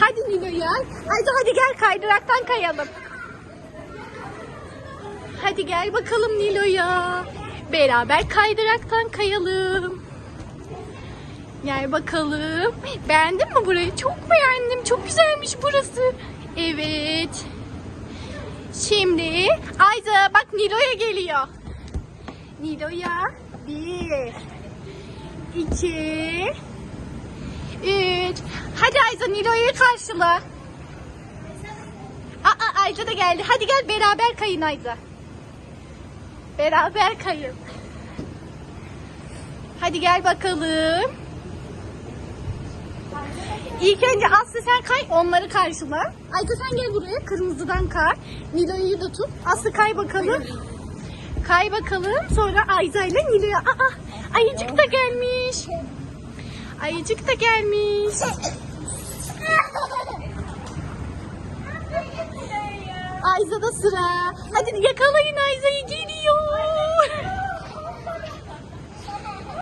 Hadi Nilo'ya. Hadi hadi gel kaydıraktan kayalım. Hadi gel bakalım Nilo'ya. Beraber kaydıraktan kayalım. Gel bakalım. Beğendin mi burayı? Çok beğendim. Çok güzelmiş burası. Evet. Şimdi Ayza bak Nilo'ya geliyor. Nilo'ya bir, iki, üç. Hadi Ayza Nilo'yu karşıla. Aa Ayza da geldi. Hadi gel beraber kayın Ayza. Beraber kayın. Hadi gel bakalım. İlk önce Aslı sen kay onları karşıla. Ayza sen gel buraya kırmızıdan kay. Nilo'yu da tut. Aslı kay bakalım. Kay bakalım. Sonra Ayza ile Nilo'ya. Aa ayıcık da gelmiş. Ayıcık da gelmiş. Ayza'da sıra. Hadi yakalayın Ayza'yı.